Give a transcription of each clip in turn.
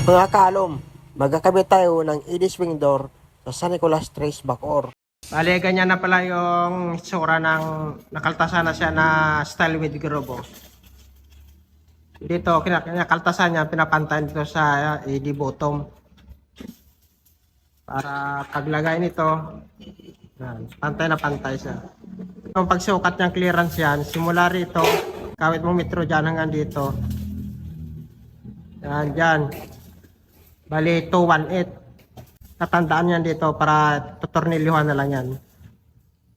Mga kalom, magkakabit tayo ng ED swing door sa San Nicolas Trace Bacoor. Bale, ganyan na pala yung itsura ng nakaltasan na siya na style with grobo. Dito, kina- kinakaltasan niya, pinapantayan dito sa ED bottom. Para paglagay nito, pantay na pantay siya. Kung pagsukat niyang clearance yan, simula rito, kawit mo metro dyan hanggang dito. Yan, dyan. Bali, 218. Tatandaan yan dito para tutornilyuhan na lang yan.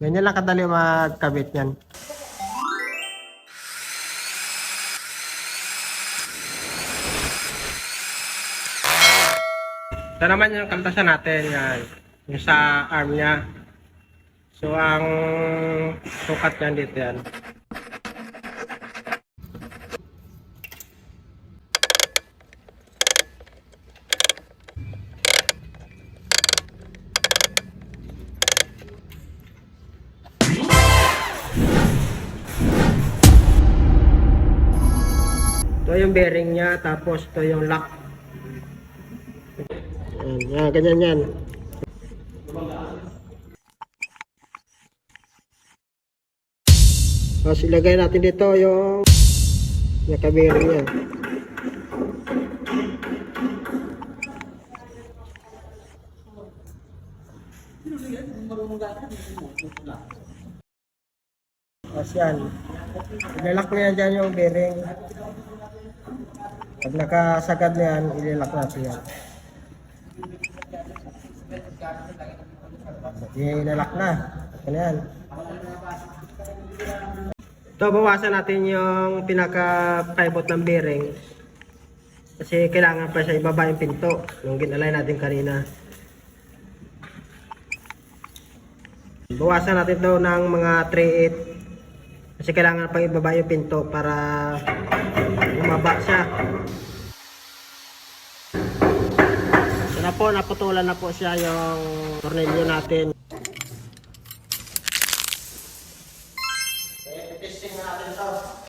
Ganyan lang kadali magkabit yan. Ito naman yung kaltasan natin yan. Yung sa arm niya. So, ang sukat yan dito yan. Ito yung bearing niya, tapos ito yung lock. Yan, yan, ganyan yan. Tapos ilagay natin dito yung nakabearing niya. Tapos yan. Ilalak na yan dyan yung bearing. Pag nakasagad na yan, ilalak natin yan. Ilalak na. Ano yan? Ito, bawasan natin yung pinaka-pivot ng bearing. Kasi kailangan pa siya ibaba yung pinto. Yung ginalay natin kanina. Bawasan natin to ng mga 3-8. Kasi kailangan pang ibaba yung pinto para umaba siya. So na po, naputulan na po siya yung tornilyo natin. Testing natin to.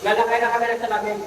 Lalakay na kami ng salamin.